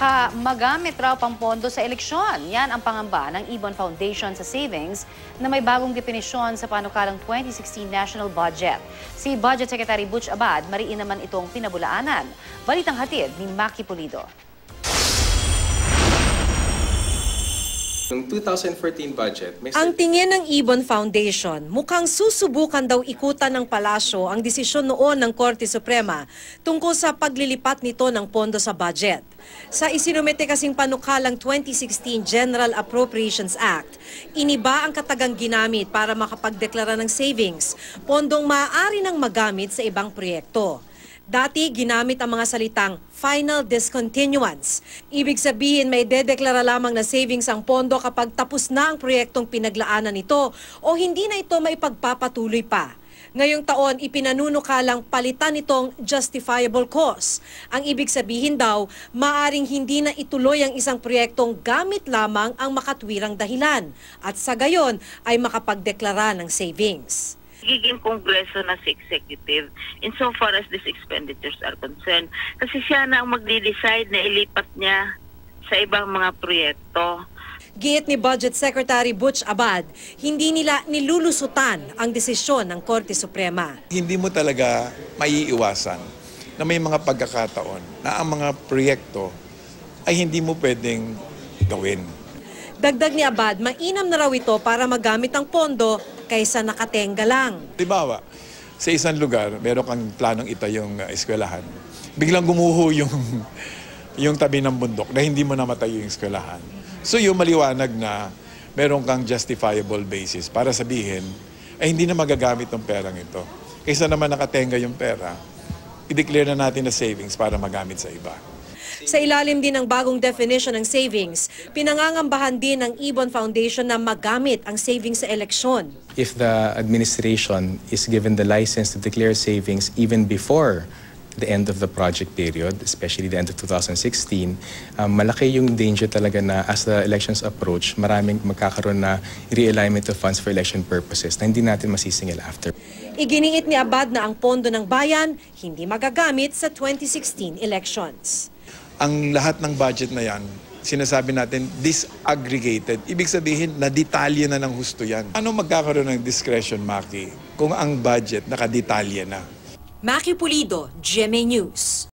baka magamit raw pang pondo sa eleksyon. Yan ang pangamba ng Ibon Foundation sa savings na may bagong definisyon sa panukalang 2016 national budget. Si Budget Secretary Butch Abad, mariin naman itong pinabulaanan. Balitang hatid ni Maki Pulido. Yung 2014 budget, may Ang tingin ng Ibon Foundation, mukhang susubukan daw ikutan ng palasyo ang desisyon noon ng Korte Suprema tungkol sa paglilipat nito ng pondo sa budget. Sa isinumite kasing panukalang 2016 General Appropriations Act, iniba ang katagang ginamit para makapagdeklara ng savings, pondong maaari nang magamit sa ibang proyekto. Dati, ginamit ang mga salitang final discontinuance. Ibig sabihin, may dedeklara lamang na savings ang pondo kapag tapos na ang proyektong pinaglaanan nito o hindi na ito maipagpapatuloy pa. Ngayong taon, ipinanunukalang palitan itong justifiable cause. Ang ibig sabihin daw, maaring hindi na ituloy ang isang proyektong gamit lamang ang makatwirang dahilan at sa gayon ay makapagdeklara ng savings. Giging kongreso na si executive insofar as these expenditures are concerned. Kasi siya na ang magde-decide na ilipat niya sa ibang mga proyekto. Giit ni Budget Secretary Butch Abad, hindi nila nilulusutan ang desisyon ng Korte Suprema. hindi mo talaga maiiwasan na may mga pagkakataon na ang mga proyekto ay hindi mo pwedeng gawin. Dagdag ni Abad, mainam na raw ito para magamit ang pondo kaysa nakatenga lang. Halimbawa, sa isang lugar, meron kang planong itayo yung uh, eskwelahan. Biglang gumuho yung, yung tabi ng bundok na hindi mo na matayo yung eskwelahan. So yung maliwanag na meron kang justifiable basis para sabihin ay hindi na magagamit ng perang ito. Kaysa naman nakatenga yung pera, i-declare na natin na savings para magamit sa iba. Sa ilalim din ng bagong definition ng savings, pinangangambahan din ng Ibon Foundation na magamit ang savings sa eleksyon. if the administration is given the license to declare savings even before the end of the project period, especially the end of 2016, um, malaki yung danger talaga na as the elections approach, maraming magkakaroon na realignment of funds for election purposes na hindi natin masisingil after. Iginiit ni Abad na ang pondo ng bayan hindi magagamit sa 2016 elections. Ang lahat ng budget na yan, sinasabi natin disaggregated. Ibig sabihin, na-detalye na ng husto yan. Ano magkakaroon ng discretion, Maki, kung ang budget nakadetalye na? Maki Pulido, GMA News.